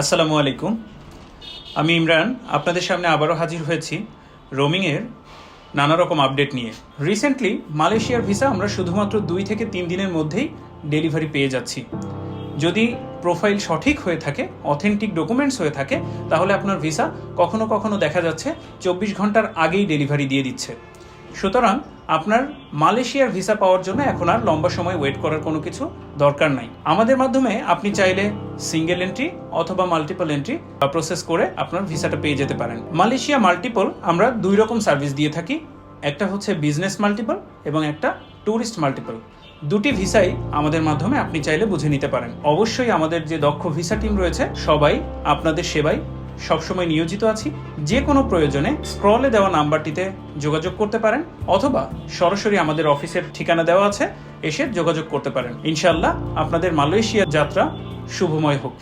আসসালামু আলাইকুম। আমি ইমরান, আপনাদের সামনে আবারও হাজির হয়েছি রোমিংয়ের নানা রকম আপডেট নিয়ে। রিসেন্টলি মালয়েশিয়ার ভিসা আমরা শুধুমাত্র দুই থেকে তিন দিনের মধ্যেই ডেলিভারি পেয়ে যাচ্ছি। যদি প্রোফাইল সঠিক হয়ে থাকে, অথেন্টিক ডকুমেন্টস হয়ে থাকে, তাহলে আপনার ভিসা কখনো কখনো দেখা যাচ্ছে, চব্বিশ ঘণ্টার আগেই ডেলিভারি দিয়ে দিচ্ছে। সুতরাং আপনার মালয়েশিয়ার ভিসা পাওয়ার জন্য এখন আর লম্বা সময় ওয়েট করার কোনো কিছু দরকার নাই। আমাদের মাধ্যমে আপনি চাইলে সিঙ্গেল এন্ট্রি অথবা মাল্টিপল এন্ট্রি বা প্রসেস করে আপনার ভিসাটা পেয়ে যেতে পারেন। মালয়েশিয়া মাল্টিপল আমরা দুই রকম সার্ভিস দিয়ে থাকি। একটা হচ্ছে বিজনেস মাল্টিপল এবং একটা ট্যুরিস্ট মাল্টিপল। দুটি ভিসাই আমাদের মাধ্যমে আপনি চাইলে বুঝে নিতে পারেন। অবশ্যই আমাদের যে দক্ষ ভিসা টিম রয়েছে, সবাই আপনাদের সেবায় সবসময় নিয়োজিত আছি। যে কোনো প্রয়োজনে স্ক্রলে দেওয়া নাম্বারটিতে যোগাযোগ করতে পারেন, অথবা সরাসরি আমাদের অফিসের ঠিকানা দেওয়া আছে, এসে যোগাযোগ করতে পারেন। ইনশাল্লাহ আপনাদের মালয়েশিয়ার যাত্রা শুভময় হোক।